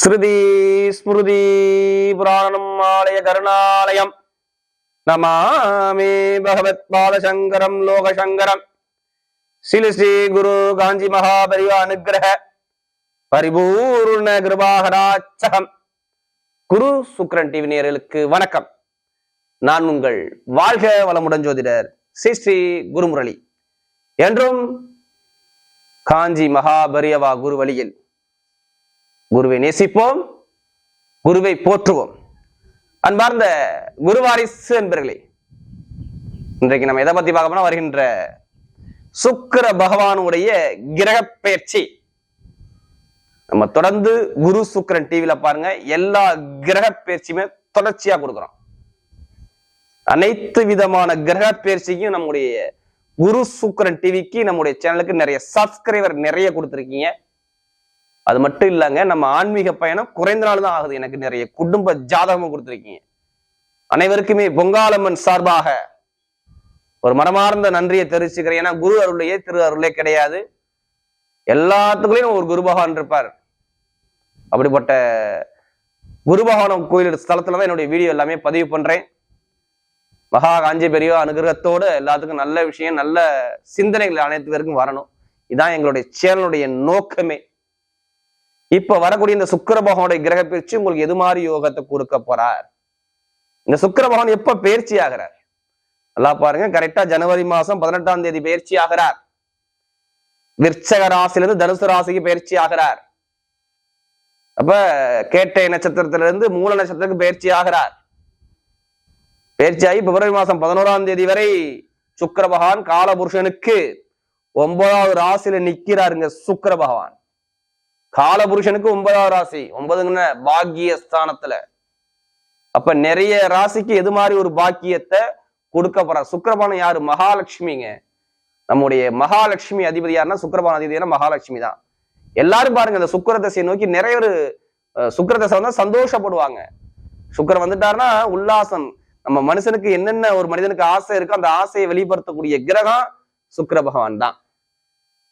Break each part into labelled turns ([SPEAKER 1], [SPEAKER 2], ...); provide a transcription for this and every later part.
[SPEAKER 1] ஸ்ருதி ஸ்மிருதி புராணம் ஆலய கருணாலயம். நமாமே பகவத் பாலசங்கரம் லோகசங்கரம். ஸ்ரீ ஸ்ரீ குரு காஞ்சி மகாபரிவ அனுகிரக. பரிபூர்ண கிருபாகராச்சகம் குரு சுக்ரன் டிவி நேர்களுக்கு வணக்கம். நான் உங்கள் வாழ்க வளமுடன் ஜோதிடர் ஸ்ரீ ஸ்ரீ குருமுரளி. என்றும் காஞ்சி மகாபரியவா குரு வழியில் குருவை நேசிப்போம் குருவை போற்றுவோம். அன்பார்ந்த குருவாரிசு என்பர்களே இன்றைக்கு நம்ம எதை பத்தி பார்க்க போனா வருகின்ற சுக்கிர பகவானுடைய கிரக பயிற்சி. நம்ம தொடர்ந்து குரு சுக்கரன் டிவியில பாருங்க எல்லா கிரக பயிற்சியுமே தொடர்ச்சியா கொடுக்குறோம். அனைத்து விதமான கிரக பயிற்சிக்கும் நம்முடைய குரு சுக்கரன் டிவிக்கு நம்முடைய சேனலுக்கு நிறைய சப்ஸ்கிரைபர் நிறைய கொடுத்துருக்கீங்க. அது மட்டும் இல்லைங்க நம்ம ஆன்மீக பயணம் குறைந்த நாள் தான் ஆகுது. எனக்கு நிறைய குடும்ப ஜாதகமும் கொடுத்துருக்கீங்க. அனைவருக்குமே பொங்காலம்மன் சார்பாக ஒரு மனமார்ந்த நன்றியை தெரிவிச்சுக்கிறேன். ஏன்னா குரு அருளையே திரு அருளே கிடையாது. எல்லாத்துக்குள்ளேயும் ஒரு குரு பகவான் இருப்பார். அப்படிப்பட்ட குரு பகவானம் கோயில் ஸ்தலத்துல தான் என்னுடைய வீடியோ எல்லாமே பதிவு பண்றேன். மகா காஞ்சி பெரியோ அனுகிரகத்தோடு எல்லாத்துக்கும் நல்ல விஷயம் நல்ல சிந்தனைகள் அனைத்து பேருக்கும் வரணும். இதான் எங்களுடைய சேனலுடைய நோக்கமே. இப்ப வரக்கூடிய இந்த சுக்கர பகவானுடைய கிரக பயிற்சி உங்களுக்கு எது மாதிரி யோகத்தை கொடுக்க போறார்? இந்த சுக்கர பகவான் எப்ப பயிற்சி ஆகிறார்? நல்லா பாருங்க கரெக்டா ஜனவரி மாசம் பதினெட்டாம் தேதி பயிற்சி ஆகிறார். விற்சக ராசியிலிருந்து தனுசு ராசிக்கு பயிற்சி ஆகிறார். அப்ப கேட்டை நட்சத்திரத்துல இருந்து மூல நட்சத்திரத்துக்கு பயிற்சி ஆகிறார். பயிற்சியாகி பிப்ரவரி மாசம் பதினோராம் தேதி வரை சுக்கர பகவான் காலபுருஷனுக்கு ஒன்பதாவது ராசியில நிக்கிறாருங்க சுக்கர பகவான். காலபுருஷனுக்கு ஒன்பதாவது ராசி. ஒன்பதுங்கன பாக்கிய ஸ்தானத்துல அப்ப நிறைய ராசிக்கு எது மாதிரி ஒரு பாக்கியத்தை கொடுக்க போற? சுக்கரபானம் யாரு? மகாலட்சுமிங்க. நம்முடைய மகாலட்சுமி அதிபதி யாருன்னா சுக்கிரபான அதிபதினா மகாலட்சுமி தான். எல்லாரும் பாருங்க இந்த சுக்கர தசையை நோக்கி நிறைய ஒரு சுக்கர தசை வந்தா சந்தோஷப்படுவாங்க. சுக்கிரன் வந்துட்டாருன்னா உல்லாசம். நம்ம மனுஷனுக்கு என்னென்ன ஒரு மனிதனுக்கு ஆசை இருக்கோ அந்த ஆசையை வெளிப்படுத்தக்கூடிய கிரகம் சுக்கர பகவான் தான்.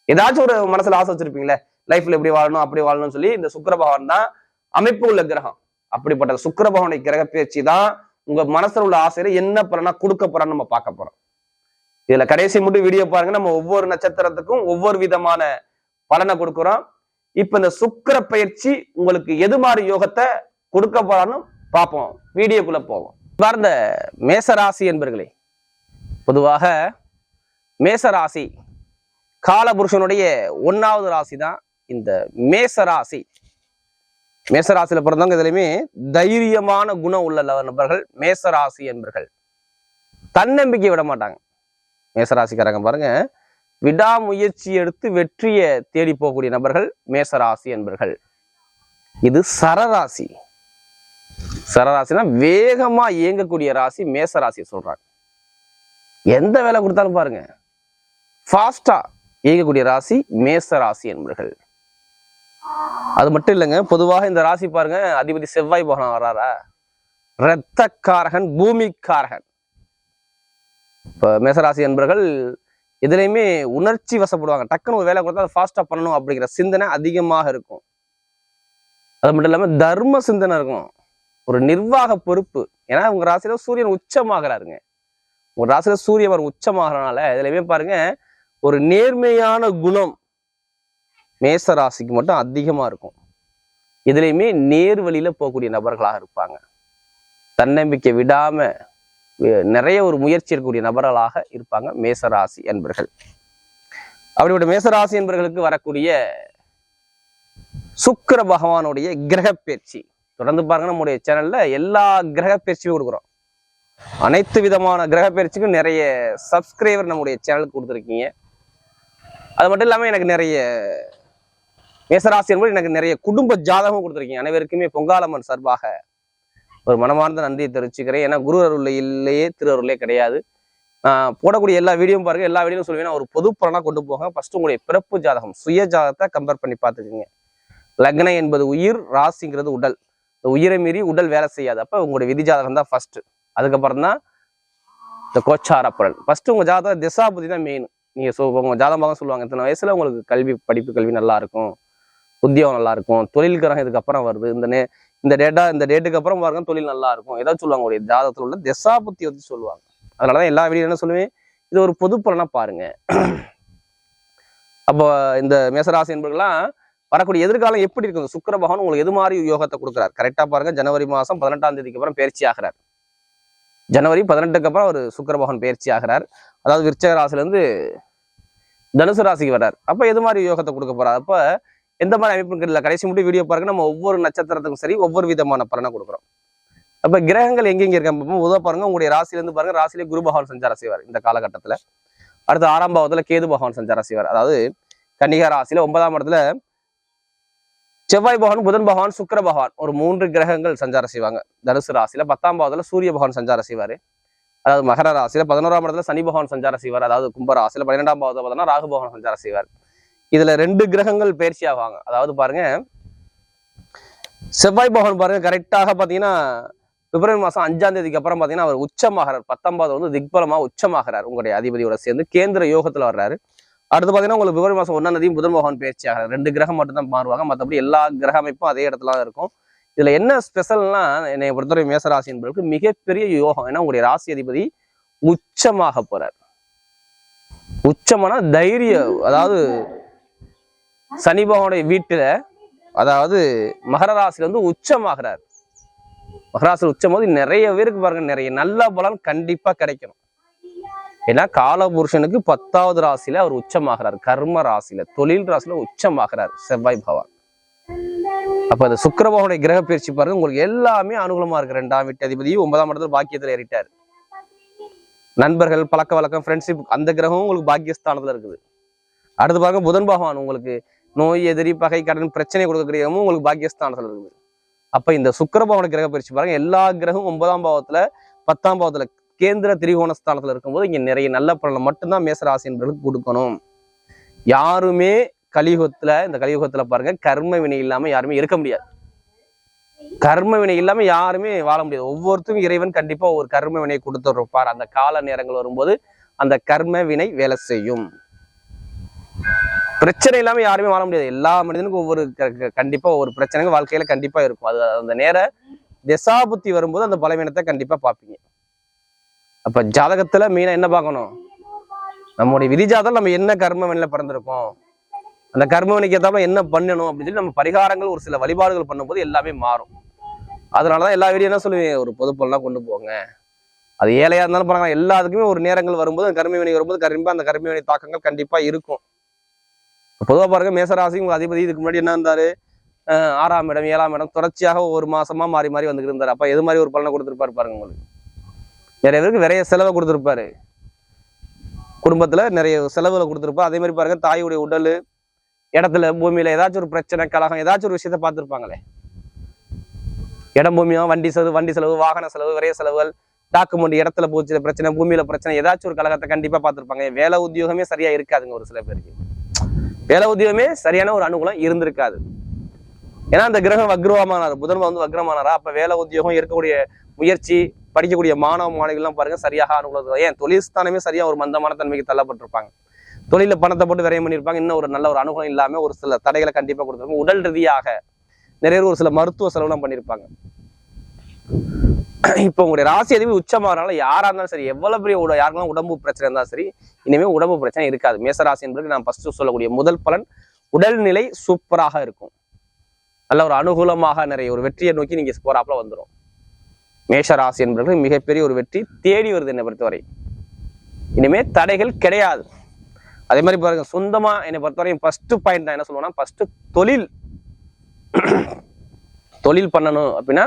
[SPEAKER 1] ஏதாச்சும் ஒரு மனசுல ஆசை வச்சிருப்பீங்களே? லைஃப்ல எப்படி வாழணும் அப்படி வாழணும்னு சொல்லி இந்த சுக்கிர பகவான் தான் அமைப்பு உள்ள கிரகம். அப்படிப்பட்ட சுக்கிர பகவானுடைய கிரக பயிற்சி தான் உங்க மனசுல உள்ள ஆசையில என்ன பலனா கொடுக்க போறான்னு நம்ம பார்க்க போறோம். இதுல கடைசி மட்டும் வீடியோ பாருங்க. நம்ம ஒவ்வொரு நட்சத்திரத்துக்கும் ஒவ்வொரு விதமான பலனை கொடுக்குறோம். இப்ப இந்த சுக்கிர பயிற்சி உங்களுக்கு எது மாதிரி யோகத்தை கொடுக்க போறான்னு பார்ப்போம். வீடியோக்குள்ள போவோம். பார்ந்த மேசராசி என்பர்களே பொதுவாக மேசராசி காலபுருஷனுடைய ஒன்னாவது ராசி தான் இந்த மேசராசி. மேசராசியில பிறந்தவங்க இதுலையுமே தைரியமான குணம் உள்ள நபர்கள் மேசராசி என்பர்கள். தன்னம்பிக்கை விட மாட்டாங்க. மேசராசிக்காரங்க பாருங்க விடாமுயற்சி எடுத்து வெற்றியை தேடி போகக்கூடிய நபர்கள் மேசராசி என்பர்கள். இது சரராசி. சரராசினா வேகமா இயங்கக்கூடிய ராசி மேசராசி சொல்றாங்க. எந்த வேலை கொடுத்தாலும் பாருங்க ஃபாஸ்டா இயங்கக்கூடிய ராசி மேச ராசி என்பர்கள். அது மட்டும் இல்லைங்க பொதுவாக இந்த ராசி பாருங்க அதிபதி செவ்வாய் பகவான் வராரா இரத்தக்காரகன் பூமிக்காரகன். இப்போ மேசராசி என்பர்கள் எதுலையுமே உணர்ச்சி வசப்படுவாங்க. டக்குன்னு ஒரு வேலை கொடுத்தா அதை ஃபாஸ்டா பண்ணணும் அப்படிங்கிற சிந்தனை அதிகமாக இருக்கும். அது மட்டும் இல்லாம தர்ம சிந்தனை இருக்கும். ஒரு நிர்வாக பொறுப்பு. ஏன்னா உங்க ராசியில சூரியன் உச்சமாகிறாருங்க. உங்க ராசியில சூரியவர் உச்சமாகறனால இதுலயுமே பாருங்க ஒரு நேர்மையான குணம் மேச ராசிக்கு மட்டும் அதிகமாக இருக்கும். இதுலேயுமே நேர் வழியில் போகக்கூடிய நபர்களாக இருப்பாங்க. தன்னம்பிக்கை விடாமல் நிறைய ஒரு முயற்சி இருக்கக்கூடிய நபர்களாக இருப்பாங்க மேசராசி என்பர்கள். அப்படிப்பட்ட மேசராசி என்பர்களுக்கு வரக்கூடிய சுக்கிர பகவானுடைய கிரக பயிற்சி. தொடர்ந்து பாருங்க நம்முடைய சேனல்ல எல்லா கிரக பயிற்சியும் கொடுக்குறோம். அனைத்து விதமான கிரக பயிற்சிக்கும் நிறைய சப்ஸ்கிரைபர் நம்முடைய சேனலுக்கு கொடுத்துருக்கீங்க. அது மட்டும் இல்லாமல் எனக்கு நிறைய மேசராசி என்பது எனக்கு நிறைய குடும்ப ஜாதகம் கொடுத்துருக்கீங்க. அனைவருக்குமே பொங்காலம்மன் சார்பாக ஒரு மனமார்ந்த நன்றியை தெரிவிச்சுக்கிறேன். ஏன்னா குரு அருள் இல்லையே திரு அருளே கிடையாது. நான் போடக்கூடிய எல்லா வீடியோவும் பாருங்க. எல்லா வீடியோவும் சொல்லுவேன். ஒரு பொது பலனாக கொண்டு போக ஃபர்ஸ்ட் உங்களுடைய பிறப்பு ஜாதகம் சுய ஜாதகத்தை கம்பேர் பண்ணி பார்த்துக்கோங்க. லக்னம் என்பது உயிர் ராசிங்கிறது உடல். இந்த உயிரை மீறி உடல் வேலை செய்யாது. அப்போ உங்களுடைய விதி ஜாதகம் தான் ஃபர்ஸ்ட் அதுக்கப்புறம் தான் இந்த கோச்சார பலன். ஃபர்ஸ்ட் உங்க ஜாதகம் திசாபுதி தான் மெயின் நீங்க உங்கள் உங்க ஜாதகம் சொல்லுவாங்க. இத்தனை வயசுல உங்களுக்கு கல்வி படிப்பு கல்வி நல்லா இருக்கும். உத்தியோகம் நல்லா இருக்கும் தொழில் கிரகம் இதுக்கப்புறம் வருது. இந்த நே இந்த டேட்டா இந்த டேட்டுக்கு அப்புறம் பாருங்க தொழில் நல்லா இருக்கும் ஏதாவது சொல்லுவாங்க ஒரு ஜாதகத்தில் உள்ள திசா புத்தி வச்சு சொல்லுவாங்க. அதனாலதான் எல்லா வீடியோ என்ன சொல்லுவேன் இது ஒரு பொது பலனா பாருங்க. அப்போ இந்த மேசராசி என்பர்கள்லாம் வரக்கூடிய எதிர்காலம் எப்படி இருக்கும்? சுக்கர பகவான் உங்களுக்கு எது மாதிரி யோகத்தை கொடுக்குறாரு? கரெக்டா பாருங்க ஜனவரி மாசம் பதினெட்டாம் தேதிக்கு அப்புறம் பயிற்சி ஆகிறார். ஜனவரி பதினெட்டுக்கு அப்புறம் ஒரு சுக்கர பகவான் பயிற்சி ஆகிறார். அதாவது விருச்சக ராசிலேருந்து தனுசு ராசிக்கு வர்றார். அப்ப எது மாதிரி யோகத்தை கொடுக்க போறார்? அப்ப எந்த மாதிரி அமைப்புங்கிறதுல கடைசி மட்டும் வீடியோ பாருங்க. நம்ம ஒவ்வொரு நட்சத்திரத்துக்கும் சரி ஒவ்வொரு விதமான பலனை கொடுக்குறோம். அப்ப கிரகங்கள் எங்கெங்க இருக்க உதவ பாருங்க உங்களுடைய ராசில இருந்து பாருங்க ராசியிலே குரு பகவான் சஞ்சாரம் செய்வார் இந்த காலகட்டத்துல. அடுத்து ஆறாம் பாவத்துல கேது பகவான் சஞ்சாரம் செய்வார். அதாவது கன்னிகா ராசியில ஒன்பதாம் இடத்துல செவ்வாய் பகவான் புதன் பகவான் சுக்கிர பகவான் ஒரு மூன்று கிரகங்கள் சஞ்சாரம் செய்வாங்க. தனுசு ராசியில பத்தாம் பாவத்துல சூரிய பகவான் சஞ்சாரம் செய்வாரு. அதாவது மகர ராசியில பதினோராம் இடத்துல சனி பகவான் சஞ்சாரம் செய்வார். அதாவது கும்ப ராசியில பன்னிரெண்டாம் பாவத்துல பார்த்தோம்னா ராகு பகவான் சஞ்சாரம் செய்வார். இதுல ரெண்டு கிரகங்கள் பயிற்சி ஆவாங்க. அதாவது பாருங்க செவ்வாய் பகவான் பாருங்க கரெக்டாக பாத்தீங்கன்னா பிப்ரவரி மாசம் அஞ்சாம் தேதிக்கு அப்புறம் பாத்தீங்கன்னா அவர் உச்சமாகிறார். பத்தொன்பது வந்து திக்பலமா உச்சமாகிறார் உங்களுடைய அதிபதியோட சேர்ந்து கேந்திர யோகத்துல வர்றாரு. அடுத்து பாத்தீங்கன்னா உங்களுக்கு பிப்ரவரி மாசம் ஒன்னாம் தேதியும் புதன் பகவான் பயிற்சி ஆகிறார். ரெண்டு கிரகம் மட்டும் தான் மாறுவாங்க. மற்றபடி எல்லா கிரக அமைப்பும் அதே இடத்துல தான் இருக்கும். இதுல என்ன ஸ்பெஷல்னா என்னை பொறுத்தவரை மேசராசி என்பதற்கு மிகப்பெரிய யோகம். ஏன்னா உங்களுடைய ராசி அதிபதி உச்சமாக போறார். உச்சமான தைரியம் அதாவது சனி பகவானுடைய வீட்டுல அதாவது மகர ராசியில் வந்து உச்சமாகிறார். மகராசியில் உச்சம் போது நிறைய பேருக்கு பாருங்க நிறைய நல்ல பலன் கண்டிப்பா கிடைக்கும் ஏன்னா காலபுருஷனுக்கு பத்தாவது ராசியில அவர் உச்சமாகிறார். கர்ம ராசியில தொழில் ராசியில உச்சமாகிறார் செவ்வாய் பகவான். அப்ப அந்த சுக்கிர பகவானுடைய கிரக பயிற்சி பாருங்க உங்களுக்கு எல்லாமே அனுகூலமா இருக்கு. ரெண்டாம் வீட்டு அதிபதி ஒன்பதாம் இடத்துல பாக்கியத்துல ஏறிட்டார். நண்பர்கள் பழக்க வழக்கம் ஃப்ரெண்ட்ஷிப் அந்த கிரகமும் உங்களுக்கு பாக்கியஸ்தானத்துல இருக்குது. அடுத்து பாருங்க புதன் பகவான் உங்களுக்கு நோய் எதிரி பகை கடன் பிரச்சனை கொடுக்க கிரகமும் உங்களுக்கு பாக்கியஸ்தானத்துல இருக்குது அப்ப இந்த சுக்கரபவன கிரக பயிற்சி பாருங்க. எல்லா கிரகமும் ஒன்பதாம் பாவத்துல பத்தாம் பாவத்துல கேந்திர திரிகோண ஸ்தானத்துல இருக்கும்போது இங்க நிறைய நல்ல பலனை மட்டும்தான் மேசராசி என்பவர்களுக்கு கொடுக்கணும். யாருமே கலியுகத்துல இந்த கலியுகத்துல பாருங்க கர்ம வினை இல்லாம யாருமே இருக்க முடியாது. கர்ம வினை இல்லாம யாருமே வாழ முடியாது. ஒவ்வொருத்தரும் இறைவன் கண்டிப்பா ஒரு கர்ம வினை கொடுத்துருப்பார் அந்த கால நேரங்கள் வரும்போது அந்த கர்ம வினை வேலை செய்யும். பிரச்சனை இல்லாமல் யாருமே வாழ முடியாது. எல்லா மனிதனுக்கும் ஒவ்வொரு க- ஒவ்வொரு பிரச்சனைகள் வாழ்க்கையில கண்டிப்பாக இருக்கும். அது அந்த நேர திசாபுத்தி வரும்போது அந்த பலவீனத்தை கண்டிப்பாக பார்ப்பீங்க அப்போ ஜாதகத்தில் மீனை என்ன பார்க்கணும்? நம்முடைய விதிஜாதம் நம்ம என்ன கர்ம பிறந்திருக்கோம்? அந்த கர்மவனிக்கு வினைக்கு என்ன பண்ணணும் அப்படின்னு சொல்லி நம்ம பரிகாரங்கள் ஒரு சில வழிபாடுகள் பண்ணும்போது எல்லாமே மாறும். அதனால தான் எல்லா வீடியோ என்ன சொல்லுவேன் ஒரு பொது கொண்டு போங்க. அது ஏழையாக இருந்தாலும் பரவாயில்ல. எல்லாத்துக்குமே ஒரு நேரங்கள் வரும்போது அந்த வினை வரும்போது கண்டிப்பா அந்த கர்ம வினை தாக்கங்கள் கண்டிப்பாக இருக்கும். பொதுவாக பாருங்க மேசராசி உங்கள் அதிபதி இதுக்கு முன்னாடி என்ன இருந்தாரு? ஆறாம் இடம் ஏழாம் இடம் தொடர்ச்சியாக ஒரு மாசமா மாறி மாறி வந்துட்டு இருந்தாரு. அப்போ எது மாதிரி ஒரு பலனை கொடுத்துருப்பாரு பாருங்க உங்களுக்கு? நிறைய பேருக்கு நிறைய செலவை கொடுத்துருப்பாரு. குடும்பத்துல நிறைய செலவுகளை கொடுத்துருப்பாரு. அதே மாதிரி பாருங்க தாயுடைய உடல் இடத்துல பூமியில ஏதாச்சும் ஒரு பிரச்சனை கலகம் ஏதாச்சும் ஒரு விஷயத்த பார்த்துருப்பாங்களே? இடம் பூமியா வண்டி செலவு வண்டி செலவு வாகன செலவு விரைய செலவுகள் டாக்குமெண்ட் இடத்துல போச்சு பிரச்சனை பூமியில பிரச்சனை ஏதாச்சும் ஒரு கழகத்தை கண்டிப்பா பார்த்துருப்பாங்க. வேலை உத்தியோகமே சரியா இருக்காதுங்க ஒரு சில பேருக்கு. வேலை உத்தியோகமே சரியான ஒரு அனுகூலம் இருந்திருக்காது. ஏன்னா அந்த கிரகம் வக்ரமானார் புதன் வந்து வக்ரமானாரா? அப்ப வேலை உத்தியோகம் இருக்கக்கூடிய முயற்சி படிக்கக்கூடிய மாணவ மாணவிகள்லாம் பாருங்க சரியாக அனுகூலம் ஏன்? தொழில் ஸ்தானமே சரியா ஒரு மந்தமான தன்மைக்கு தள்ளப்பட்டிருப்பாங்க. தொழில பணத்தை போட்டு விரையம் பண்ணியிருப்பாங்க இன்னும் ஒரு நல்ல ஒரு அனுகூலம் இல்லாம ஒரு சில தடைகளை கண்டிப்பா கொடுத்துருப்பாங்க. உடல் ரீதியாக நிறைய ஒரு சில மருத்துவ செலவுலாம் பண்ணியிருப்பாங்க இப்போ உங்களுடைய ராசி எதுவுமே உச்சமாகறனால யாராக இருந்தாலும் சரி எவ்வளோ பெரிய உட யாருக்கெல்லாம் உடம்பு பிரச்சனை இருந்தாலும் சரி இனிமேல் உடம்பு பிரச்சனை இருக்காது. மேசராசி என்பது நான் ஃபஸ்ட்டு சொல்லக்கூடிய முதல் பலன் உடல்நிலை சூப்பராக இருக்கும். நல்ல ஒரு அனுகூலமாக நிறைய ஒரு வெற்றியை நோக்கி நீங்கள் போகிறாப்புல வந்துடும் மேஷராசி என்பது மிகப்பெரிய ஒரு வெற்றி தேடி வருது என்னை பொறுத்தவரை. இனிமேல் தடைகள் கிடையாது. அதே மாதிரி பாருங்க சொந்தமாக என்னை பொறுத்தவரையும் ஃபஸ்ட்டு பாயிண்ட் தான் என்ன சொல்லுவோம்னா ஃபஸ்ட்டு தொழில். தொழில் பண்ணணும் அப்படின்னா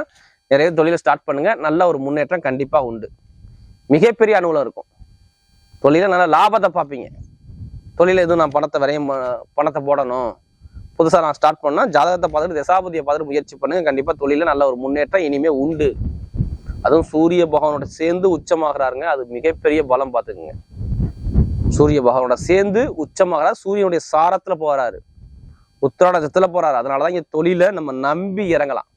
[SPEAKER 1] நிறைய தொழிலை ஸ்டார்ட் பண்ணுங்கள் நல்ல ஒரு முன்னேற்றம் கண்டிப்பாக உண்டு. மிகப்பெரிய அனுகூலம் இருக்கும். தொழிலை நல்ல லாபத்தை பார்ப்பீங்க. தொழிலில் எதுவும் நான் பணத்தை வரையும் பணத்தை போடணும். புதுசாக நான் ஸ்டார்ட் பண்ணால் ஜாதகத்தை பார்த்துட்டு தசாபதியை பார்த்துட்டு முயற்சி பண்ணுங்க. கண்டிப்பாக தொழிலில் நல்ல ஒரு முன்னேற்றம் இனிமே உண்டு. அதுவும் சூரிய பகவானோட சேர்ந்து உச்சமாகறாருங்க. அது மிகப்பெரிய பலம் பார்த்துக்குங்க. சூரிய பகவானோட சேர்ந்து உச்சமாகறாரு. சூரியனுடைய சாரத்துல சத்தில் போகிறாரு அதனால தான் இங்கே தொழிலை நம்ம நம்பி இறங்கலாம்.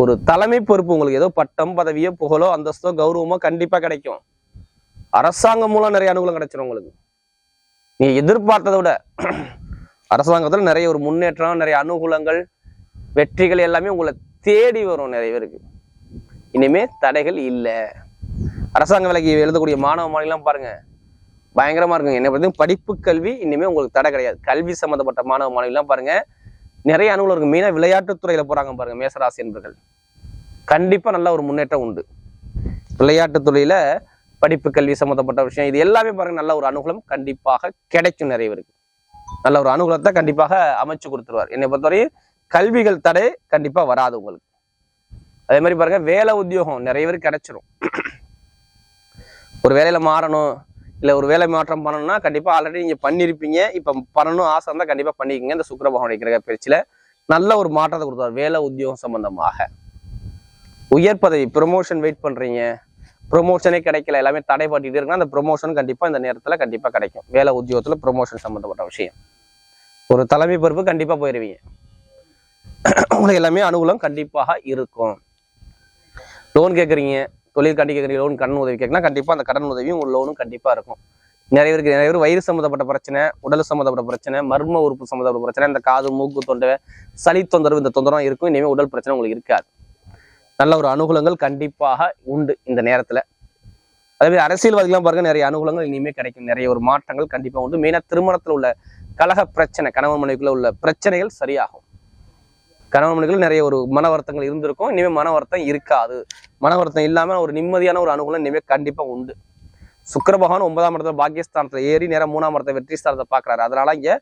[SPEAKER 1] ஒரு தலைமை பொறுப்பு உங்களுக்கு ஏதோ பட்டம் பதவியோ புகழோ அந்தஸ்தோ கௌரவமோ கண்டிப்பாக கிடைக்கும். அரசாங்கம் மூலம் நிறைய அனுகூலம் கிடைச்சிடும் உங்களுக்கு. நீ எதிர்பார்த்ததை விட அரசாங்கத்தில் நிறைய ஒரு முன்னேற்றம் நிறைய அனுகூலங்கள் வெற்றிகள் எல்லாமே உங்களை தேடி வரும் நிறைய பேருக்கு. இனிமே தடைகள் இல்லை. அரசாங்க வேலைக்கு எழுதக்கூடிய மாணவ மாணவிலாம் பாருங்க பயங்கரமா இருக்குங்க. என்ன பொறுத்தவரைக்கும் படிப்பு கல்வி இனிமே உங்களுக்கு தடை கிடையாது. கல்வி சம்மந்தப்பட்ட மாணவ மாணவிலாம் பாருங்க நிறைய அனுகூலம் இருக்கு. மெயினா விளையாட்டுத்துறையில போறாங்க பாருங்க மேசராசி என்பர்கள். கண்டிப்பா நல்ல ஒரு முன்னேற்றம் உண்டு. விளையாட்டுத்துறையில படிப்பு கல்வி சம்பந்தப்பட்ட விஷயம் இது எல்லாமே பாருங்க நல்ல ஒரு அனுகூலம் கண்டிப்பாக கிடைக்கும் நிறைய பேருக்கு. நல்ல ஒரு அனுகூலத்தை கண்டிப்பாக அமைச்சு கொடுத்துருவார். என்னை பொறுத்தவரையும் கல்விகள் தடை கண்டிப்பா வராது உங்களுக்கு. அதே மாதிரி பாருங்க வேலை உத்தியோகம் நிறைய பேருக்கு கிடைச்சிரும். ஒரு வேலையில மாறணும் இல்லை ஒரு வேலை மாற்றம் பண்ணணும்னா கண்டிப்பாக ஆல்ரெடி நீங்கள் பண்ணியிருப்பீங்க இப்போ பண்ணணும் ஆசை இருந்தால் கண்டிப்பாக பண்ணிக்கோங்க. இந்த சுக்கர பகவானுடைய கிரக பயிற்சியில் நல்ல ஒரு மாற்றத்தை கொடுத்தார் வேலை உத்தியோகம் சம்பந்தமாக. உயர் பதவி ப்ரொமோஷன் வெயிட் பண்ணுறீங்க ப்ரொமோஷனே கிடைக்கல எல்லாமே தடைப்பட்டுட்டு இருக்குன்னா அந்த ப்ரொமோஷன் கண்டிப்பாக இந்த நேரத்தில் கண்டிப்பாக கிடைக்கும். வேலை உத்தியோகத்தில் ப்ரொமோஷன் சம்மந்தப்பட்ட விஷயம். ஒரு தலைமை பொறுப்பு கண்டிப்பாக போயிடுவீங்க உங்களுக்கு எல்லாமே அனுகூலம் கண்டிப்பாக இருக்கும். லோன் கேட்குறீங்க தொழில் கண்டி லோன் கடன் உதவி கேட்கலாம் கண்டிப்பாக அந்த கடன் உதவியும் ஒரு லோனும் கண்டிப்பாக இருக்கும். நிறைய பேருக்கு நிறைய பேர் வயிறு சம்மந்தப்பட்ட பிரச்சனை உடல் சம்மந்தப்பட்ட பிரச்சனை மர்ம உறுப்பு சம்மந்தப்பட்ட பிரச்சனை இந்த காது மூக்கு தொண்டை சளி தொந்தரவு இந்த தொந்தரவு இருக்கும். இனிமேல் உடல் பிரச்சனை உங்களுக்கு இருக்காது. நல்ல ஒரு அனுகூலங்கள் கண்டிப்பாக உண்டு இந்த நேரத்தில். அதே மாதிரி அரசியல்வாதிகளாம் பாருங்க நிறைய அனுகூலங்கள் இனிமேல் கிடைக்கும். நிறைய ஒரு மாற்றங்கள் கண்டிப்பாக உண்டு. மெயினாக திருமணத்தில் உள்ள கலக பிரச்சனை கணவன் மனைவிக்குள்ள உள்ள பிரச்சனைகள் சரியாகும். கணவன் மனைவிக்குள்ள நிறைய ஒரு மன வருத்தங்கள் இருந்திருக்கும். இனிமேல் மன வருத்தம் இருக்காது. மன வருத்தம் இல்லாமல் ஒரு நிம்மதியான ஒரு அனுகூலம் இனிமேல் கண்டிப்பாக உண்டு. சுக்கர பகவான் ஒன்பதாம் இடத்துல பாக்கியஸ்தானத்தில் ஏறி நேரம் மூணாம் இடத்த வெற்றி ஸ்தானத்தை பார்க்குறாரு. அதனால இங்கே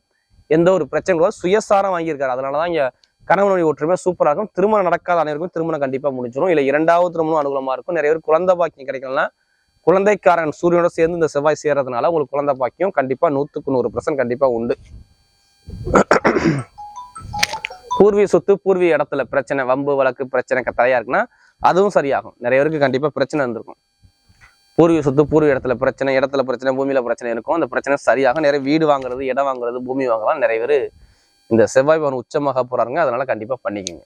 [SPEAKER 1] எந்த ஒரு பிரச்சனைகளும் சுயசாரம் வாங்கியிருக்காரு. அதனாலதான் தான் கணவன் மனைவி ஒற்றுமை சூப்பராக இருக்கும். திருமணம் நடக்காத அனைவருக்கும் திருமணம் கண்டிப்பாக முடிஞ்சிடும் இல்லை இரண்டாவது திருமணம் அனுகூலமாக இருக்கும். நிறைய பேர் குழந்தை பாக்கியம் கிடைக்கலாம் குழந்தைக்காரன் சூரியனோட சேர்ந்து இந்த செவ்வாய் சேர்றதுனால உங்களுக்கு குழந்தை பாக்கியம் கண்டிப்பாக நூற்றுக்கு நூறு பர்சன்ட் கண்டிப்பாக உண்டு. பூர்வீக சொத்து பூர்வீக இடத்துல பிரச்சனை வம்பு வழக்கு பிரச்சனை க- தடையா இருக்குன்னா அதுவும் சரியாகும். நிறைய பேருக்கு கண்டிப்பா பிரச்சனை இருந்திருக்கும். பூர்வீக சொத்து பூர்வீக இடத்துல பிரச்சனை இடத்துல பிரச்சனை பூமியில பிரச்சனை இருக்கும். அந்த பிரச்சனை சரியாகும். நிறைய வீடு வாங்குறது இடம் வாங்குறது பூமி வாங்கலாம். நிறைய பேர் இந்த செவ்வாய் பவன் உச்சமாக போறாங்க அதனால கண்டிப்பா பண்ணிக்கோங்க.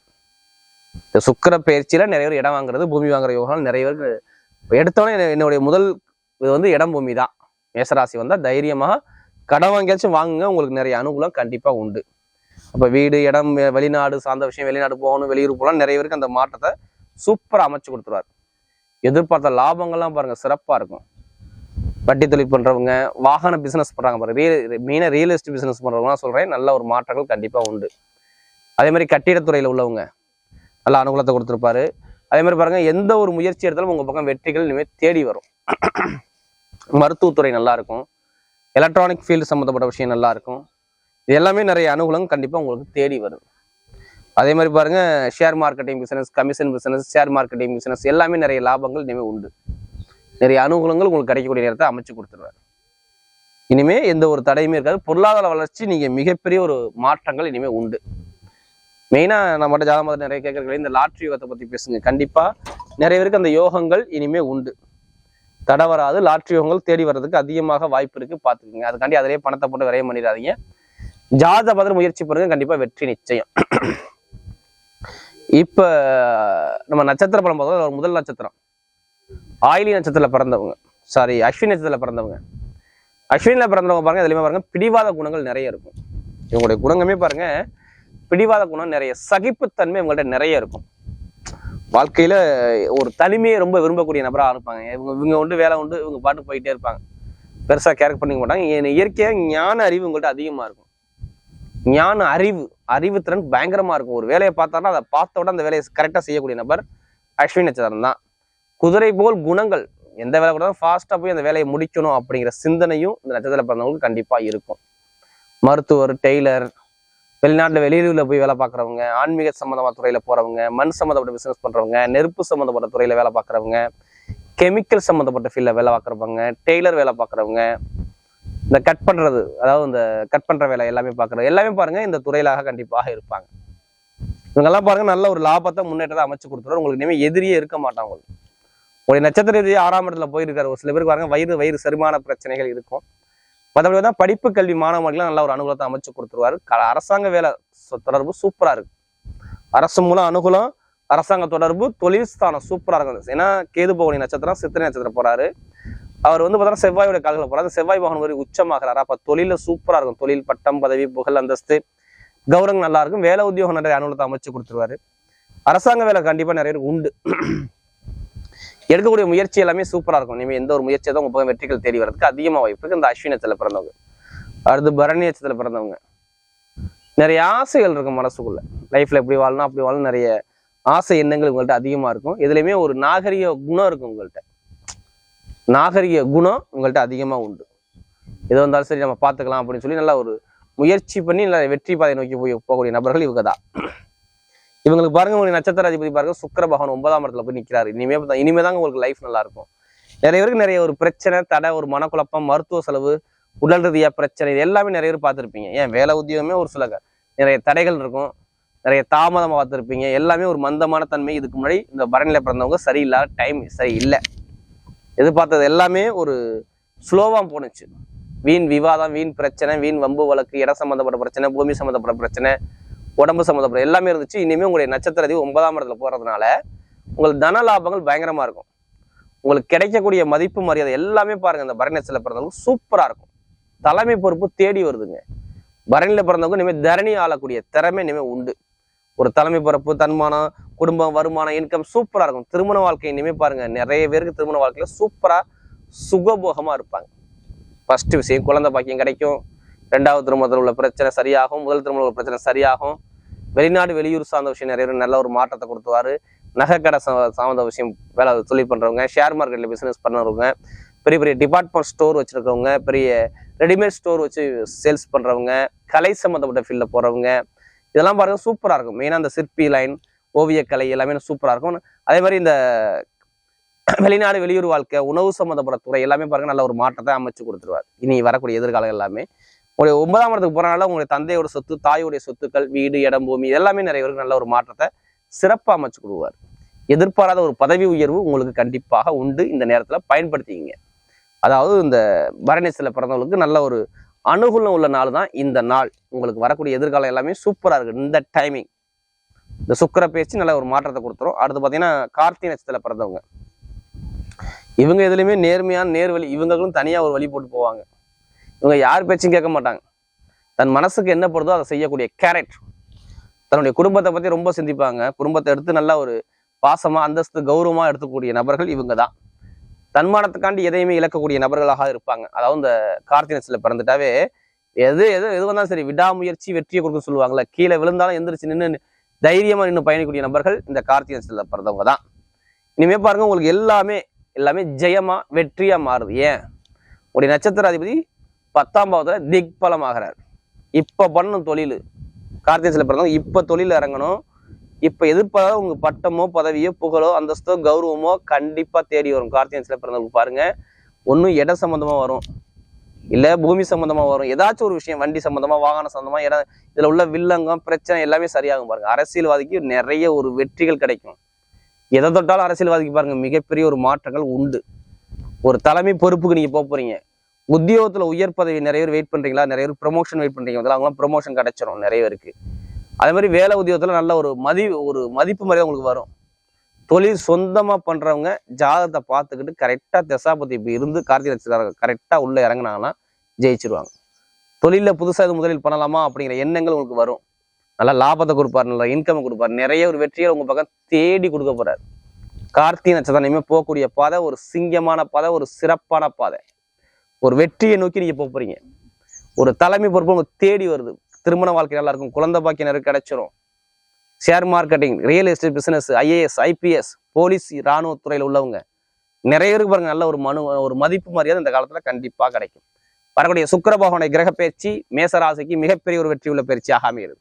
[SPEAKER 1] இந்த சுக்கர பயிற்சியில நிறைய பேர் இடம் வாங்குறது பூமி வாங்குற யோகம் நிறைய பேருக்கு எடுத்தோடனே என்னுடைய முதல் இது வந்து இடம் பூமி தான் மேசராசி வந்தா தைரியமாக கடன் வாங்கியாச்சும் வாங்குங்க. உங்களுக்கு நிறைய அனுகூலம் கண்டிப்பா உண்டு. அப்போ வீடு இடம் வெளிநாடு சார்ந்த விஷயம் வெளிநாடு போகணும் வெளியூர் போகலாம் நிறைய பேருக்கு அந்த மாற்றத்தை சூப்பராக அமைச்சு கொடுத்துருவார். எதிர்பார்த்த லாபங்கள்லாம் பாருங்க சிறப்பாக இருக்கும். வட்டி தொழில் பண்ணுறவங்க வாகன பிஸ்னஸ் பண்ணுறாங்க பாருங்க ரியல் மெயினா ரியல் எஸ்டேட் பிஸ்னஸ் பண்ணுறவங்களாம் சொல்கிறேன் நல்ல ஒரு மாற்றங்கள் கண்டிப்பாக உண்டு. அதே மாதிரி கட்டிடத்துறையில் உள்ளவங்க நல்ல அனுகூலத்தை கொடுத்துருப்பாரு. அதே மாதிரி பாருங்கள் எந்த ஒரு முயற்சி எடுத்தாலும் உங்கள் பக்கம் வெற்றிகள் இனிமேல் தேடி வரும். மருத்துவத்துறை நல்லாயிருக்கும் எலக்ட்ரானிக் ஃபீல்டு சம்மந்தப்பட்ட விஷயம் நல்லா இருக்கும். இது எல்லாமே நிறைய அனுகூலம் கண்டிப்பாக உங்களுக்கு தேடி வரும். அதே மாதிரி பாருங்க share marketing business commission business share marketing business எல்லாமே நிறைய லாபங்கள் இனிமேல் உண்டு. நிறைய அனுகூலங்கள் உங்களுக்கு கிடைக்கக்கூடிய நேரத்தை அமைச்சு கொடுத்துருவாரு. இனிமே எந்த ஒரு தடையுமே இருக்காது. பொருளாதார வளர்ச்சி நீங்கள் மிகப்பெரிய ஒரு மாற்றங்கள் இனிமேல் உண்டு. மெயினாக நம்மகிட்ட ஜாதகம் நிறைய கேட்கறது இந்த லாட்ரி யோகத்தை பற்றி பேசுங்க. கண்டிப்பாக நிறைய பேருக்கு அந்த யோகங்கள் இனிமேல் உண்டு. தடை வராது. லாட்ரி யோகங்கள் தேடி வர்றதுக்கு அதிகமாக வாய்ப்பு இருக்குது பார்த்துக்கோங்க. அதுக்காண்டி அதிலேயே பணத்தை போட்டு விரைய பண்ணிடாதீங்க ஜாத பதில் முயற்சி பண்ணுங்க கண்டிப்பா வெற்றி நிச்சயம். இப்ப நம்ம நட்சத்திர பலம் பார்த்தா ஒரு முதல் நட்சத்திரம். ஆயிலி நட்சத்திரத்துல பிறந்தவங்க. சாரி அஸ்வின் நட்சத்திரத்துல பிறந்தவங்க. அஸ்வினில பிறந்தவங்க பாருங்க இதுலயுமே பாருங்க பிடிவாத குணங்கள் நிறைய இருக்கும். இவங்களுடைய குணங்கமே பாருங்க பிடிவாத குணம் நிறைய சகிப்புத்தன்மை இவங்கள்ட்ட நிறைய இருக்கும். வாழ்க்கையில ஒரு தனிமையை ரொம்ப விரும்பக்கூடிய நபரா இருப்பாங்க. இவங்க இவங்க உண்டு வேலை உண்டு இவங்க பாட்டு போயிட்டே இருப்பாங்க. பெருசா கேர் பண்ணிக்க மாட்டாங்க. ஏ- இயற்கையா ஞான அறிவு உங்கள்கிட்ட அதிகமா இருக்கும். ஞான அறிவு அறிவு திறன் பயங்கரமாக இருக்கும். ஒரு வேலையை பார்த்தாருன்னா அதை பார்த்த உடனே அந்த வேலையை கரெக்டாக செய்யக்கூடிய நபர் அஸ்வின் நட்சத்திரம் தான். குதிரை போல் குணங்கள் எந்த வேலை கூட ஃபாஸ்ட்டாக போய் அந்த வேலையை முடிக்கணும் அப்படிங்கிற சிந்தனையும் இந்த நட்சத்திர பிறந்தவங்களுக்கு கண்டிப்பாக இருக்கும். மருத்துவர் டெய்லர் வெளிநாட்டில் வெளியூரில் போய் வேலை பார்க்குறவங்க ஆன்மீக சம்மந்தமான துறையில் போறவங்க மண் சம்மந்தப்பட்ட பிஸ்னஸ் பண்ணுறவங்க நெருப்பு சம்மந்தப்பட்ட துறையில் வேலை பார்க்குறவங்க கெமிக்கல் சம்மந்தப்பட்ட ஃபீல்டில் வேலை பார்க்குறவங்க டெய்லர் வேலை பார்க்குறவங்க இந்த கட் பண்ணுறது அதாவது இந்த கட் பண்ணுற வேலை எல்லாமே பார்க்குறது எல்லாமே பாருங்கள் இந்த துறையிலாக கண்டிப்பாக இருப்பாங்க. இவங்கெல்லாம் பாருங்கள் நல்ல ஒரு லாபத்தை முன்னேற்றத்தை அமைச்சு கொடுத்துருவாரு உங்களுக்கு இனிமேல் எதிரியே இருக்க மாட்டாங்க உங்களுக்கு. ஒரு நட்சத்திர ரீதியா ஆறாம் இடத்துல போயிருக்காரு. ஒரு சில பேருக்கு பாருங்க வயிறு வயிறு செரிமான பிரச்சனைகள் இருக்கும். மற்றபடி தான் படிப்பு கல்வி மாணவர்களுக்கு நல்ல ஒரு அனுகூலத்தை அமைச்சு கொடுத்துருவாரு. க- அரசாங்க வேலை சொ- தொடர்பு சூப்பராக இருக்கு. அரசு மூலம் அனுகூலம் அரசாங்க தொடர்பு தொழில் ஸ்தானம் சூப்பராக இருக்கும். ஏன்னா கேது பகவனி நட்சத்திரம் சித்திரை நட்சத்திரம் போறாரு. அவர் வந்து பார்த்தோன்னா செவ்வாயோட கால்களை போறாரு. அந்த செவ்வாய் பகவான் ஒரு உச்சமாகிறாரா. அப்ப தொழில சூப்பரா இருக்கும். தொழில் பட்டம் பதவி புகழ் அந்தஸ்து கௌரவம் நல்லா இருக்கும். வேலை உத்தியோகம் நிறைய அனுகூலத்தை அமைச்சு கொடுத்துருவாரு. அரசாங்க வேலை கண்டிப்பா நிறைய பேருக்கு உண்டு. எடுக்கக்கூடிய முயற்சி எல்லாமே சூப்பரா இருக்கும். இனிமே எந்த ஒரு முயற்சியை தான் உங்க வெற்றிகள் தேடி வரதுக்கு அதிகமா வாய்ப்பு இருக்கு. இந்த அஸ்வினத்துல பிறந்தவங்க. அடுத்து பரணி நட்சத்திரத்துல பிறந்தவங்க. நிறைய ஆசைகள் இருக்கும் மனசுக்குள்ள. லைஃப்ல எப்படி வாழணும் அப்படி வாழணும் நிறைய ஆசை எண்ணங்கள் உங்கள்கிட்ட அதிகமா இருக்கும். இதுலயுமே ஒரு நாகரிக குணம் இருக்கும் உங்கள்கிட்ட நாகரிக குணம் உங்கள்கிட்ட அதிகமாக உண்டு. எது வந்தாலும் சரி நம்ம பார்த்துக்கலாம் அப்படின்னு சொல்லி நல்லா ஒரு முயற்சி பண்ணி நல்ல வெற்றி பாதை நோக்கி போய் போகக்கூடிய நபர்கள் இவங்க தான் இவங்களுக்கு பாருங்க உங்களுக்கு நட்சத்திர அதிபதி பாருங்க சுக்கர பகவான் ஒன்பதாம் இடத்துல போய் நிற்கிறாரு இனிமே தான் இனிமே தாங்க உங்களுக்கு லைஃப் நல்லா இருக்கும். நிறைய பேருக்கு நிறைய ஒரு பிரச்சனை தடை ஒரு மனக்குழப்பம் மருத்துவ செலவு உடல் ரீதியா பிரச்சனை இது எல்லாமே நிறைய பேர் பார்த்துருப்பீங்க. ஏன் வேலை உத்தியோகமே ஒரு சில நிறைய தடைகள் இருக்கும். நிறைய தாமதமாக பார்த்துருப்பீங்க. எல்லாமே ஒரு மந்தமான தன்மை. இதுக்கு முன்னாடி இந்த பரணியில் பிறந்தவங்க சரியில்லாத டைம் சரி இல்லை எதிர்பார்த்தது எல்லாமே ஒரு ஸ்லோவாக போணுச்சு. வீண் விவாதம் வீண் பிரச்சனை வீண் வம்பு வழக்கு இடம் சம்மந்தப்பட்ட பிரச்சனை பூமி சம்மந்தப்பட்ட பிரச்சனை உடம்பு சம்மந்தப்பட்ட எல்லாமே இருந்துச்சு. இனிமேல் உங்களுடைய நட்சத்திர ஒன்பதாம் இடத்துல போகிறதுனால உங்களுக்கு தன லாபங்கள் பயங்கரமாக இருக்கும். உங்களுக்கு கிடைக்கக்கூடிய மதிப்பு மரியாதை எல்லாமே பாருங்கள் இந்த பரணியத்தில் பிறந்தவங்க சூப்பராக இருக்கும். தலைமை பொறுப்பு தேடி வருதுங்க. பரணியில் பிறந்தவங்க இனிமேல் தரணி ஆளக்கூடிய திறமை இனிமேல் உண்டு. ஒரு தலைமை பிறப்பு தன்மானம் குடும்பம் வருமானம் இன்கம் சூப்பராக இருக்கும். திருமண வாழ்க்கை இனிமே பாருங்க நிறைய பேருக்கு திருமண வாழ்க்கையில் சூப்பராக சுகபோகமாக இருப்பாங்க. ஃபர்ஸ்ட் விஷயம் குழந்தை பாக்கியம் கிடைக்கும். ரெண்டாவது திருமணத்தில் உள்ள பிரச்சனை சரியாகும். முதல் திருமணம் உள்ள பிரச்சனை சரியாகும். வெளிநாடு வெளியூர் சார்ந்த விஷயம் நிறைய பேர் நல்ல ஒரு மாற்றத்தை கொடுத்துவாரு. நகைக்கடை ச- சார்ந்த விஷயம் வேலை தொழில் பண்ணுறவங்க ஷேர் மார்க்கெட்டில் பிஸ்னஸ் பண்ணுறவங்க பெரிய பெரிய டிபார்ட்மெண்ட் ஸ்டோர் வச்சுருக்கவங்க பெரிய ரெடிமேட் ஸ்டோர் வச்சு சேல்ஸ் பண்ணுறவங்க கலை சம்மந்தப்பட்ட ஃபீல்டில் போகிறவங்க இதெல்லாம் பாருங்க சூப்பரா இருக்கும். மெயினாக அந்த சிற்பி லைன் ஓவியக்கலை எல்லாமே சூப்பரா இருக்கும். அதே மாதிரி இந்த வெளிநாடு வெளியூர் வாழ்க்கை உணவு சம்மந்தப்பட்ட துறை எல்லாமே பாருங்க நல்ல ஒரு மாற்றத்தை அமைச்சு கொடுத்துருவார். இனி வரக்கூடிய எதிர்காலம் எல்லாமே. உங்களுடைய ஒன்பதாம் இடத்துக்கு போறனால உங்களுடைய தந்தையோட சொத்து தாயோடைய சொத்துக்கள் வீடு இடம் பூமி எல்லாமே நிறைய பேருக்கு நல்ல ஒரு மாற்றத்தை சிறப்பாக அமைச்சு கொடுவார் எதிர்பாராத ஒரு பதவி உயர்வு உங்களுக்கு கண்டிப்பாக உண்டு. இந்த நேரத்துல பயன்படுத்திக்கிங்க. அதாவது இந்த பரணேசில் பிறந்தவங்களுக்கு நல்ல ஒரு அனுகூலம் உள்ள நாள் தான் இந்த நாள். உங்களுக்கு வரக்கூடிய எதிர்காலம் எல்லாமே சூப்பரா இருக்கு. இந்த டைமிங் இந்த சுக்கிர பேச்சு நல்ல ஒரு மாற்றத்தை கொடுத்துரும். அடுத்து பார்த்தீங்கன்னா கார்த்திகை நட்சத்திரத்தில் பிறந்தவங்க. இவங்க எதுலையுமே நேர்மையான நேர்வழி இவங்களும் தனியா ஒரு வழி போட்டு போவாங்க. இவங்க யார் பேச்சும் கேட்க மாட்டாங்க. தன் மனசுக்கு என்ன படுதோ அதை செய்யக்கூடிய கேரட் தன்னுடைய குடும்பத்தை பத்தி ரொம்ப சிந்திப்பாங்க. குடும்பத்தை எடுத்து நல்லா ஒரு பாசமா அந்தஸ்து கௌரவமா எடுத்துக்கூடிய நபர்கள் இவங்க தான். தன்மானத்துக்காண்டி எதையுமே இழக்கக்கூடிய நபர்களாக இருப்பாங்க. அதாவது இந்த கார்த்தினஸ்ல பிறந்துட்டாவே எது எது எது வந்தாலும் சரி விடாமுயற்சி வெற்றியை கொடுக்க சொல்லுவாங்கல்ல கீழே விழுந்தாலும் எந்திரிச்சு நின்று தைரியமாக நின்று பயணிக்கூடிய நபர்கள் இந்த கார்த்திகை பிறந்தவங்க தான். இனிமேல் பாருங்கள் உங்களுக்கு எல்லாமே எல்லாமே ஜெயமாக வெற்றியாக மாறுது. ஏன்? உங்களுடைய நட்சத்திர அதிபதி பத்தாம் பாவத்தில் திக்பலம் ஆகிறார் இப்ப பண்ணும் தொழில் கார்த்திகை பிறந்தவங்க இப்போ தொழில் இறங்கணும் இப்போ எதிர்பாராத உங்க பட்டமோ பதவியோ புகழோ அந்தஸ்தோ கௌரவமோ கண்டிப்பா தேடி வரும். கார்த்திகை பிறந்தவங்க பாருங்க. ஒன்றும் இட சம்பந்தமா வரும். இல்லை பூமி சம்பந்தமா வரும். ஏதாச்சும் ஒரு விஷயம் வண்டி சம்பந்தமா வாகனம் சம்பந்தமா இடம் இதில் உள்ள வில்லங்கம் பிரச்சனை எல்லாமே சரியாகும் பாருங்க. அரசியல்வாதிக்கு நிறைய ஒரு வெற்றிகள் கிடைக்கும். எதை தொட்டாலும் அரசியல்வாதிக்கு பாருங்க மிகப்பெரிய ஒரு மாற்றங்கள் உண்டு. ஒரு தலைமை பொறுப்புக்கு நீங்க போக போறீங்க. உத்தியோகத்தில் உயர் பதவி நிறைய பேர் வெயிட் பண்றீங்களா? நிறைய பேர் ப்ரொமோஷன் வெயிட் பண்றீங்க. அதெல்லாம் அவங்களாம் ப்ரொமோஷன் கிடைச்சிரும் நிறைய பேருக்கு. அதே மாதிரி வேலை உத்தியோகத்தில் நல்ல ஒரு மதி ஒரு மதிப்பு மரியாதை உங்களுக்கு வரும். தொழில் சொந்தமாக பண்ணுறவங்க ஜாதகத்தை பார்த்துக்கிட்டு கரெக்டாக தசாபதி இப்போ இருந்து கார்த்திகை நட்சத்திரம் கரெக்டாக உள்ள இறங்கினாங்கன்னா ஜெயிச்சிருவாங்க. தொழில புதுசாக இது முதலில் பண்ணலாமா அப்படிங்கிற எண்ணங்கள் உங்களுக்கு வரும். நல்லா லாபத்தை கொடுப்பாரு நல்ல இன்கம் கொடுப்பாரு. நிறைய ஒரு வெற்றியை உங்கள் பக்கம் தேடி கொடுக்க போறாரு. கார்த்திகை நட்சத்திரம் இனிமேல் போகக்கூடிய பாதை ஒரு சிங்கமான பாதை ஒரு சிறப்பான பாதை. ஒரு வெற்றியை நோக்கி நீங்க போக போறீங்க. ஒரு தலைமை பொறுப்பு உங்களுக்கு தேடி வருது. திருமண வாழ்க்கை நல்லா இருக்கும் குழந்தை பாக்கியினருக்கு கிடைச்சிரும். Share marketing real estate business IAS IPS police இராணுவத்துறையில் உள்ளவங்க. நிறைய பேருக்கு பாருங்க நல்ல ஒரு மனு ஒரு மதிப்பு மரியாதை இந்த காலத்துல கண்டிப்பா கிடைக்கும். வரக்கூடிய சுக்கரபகவனை கிரக பயிற்சி மேசராசிக்கு மிகப்பெரிய ஒரு வெற்றி உள்ள பயிற்சியாக அமைகிறது.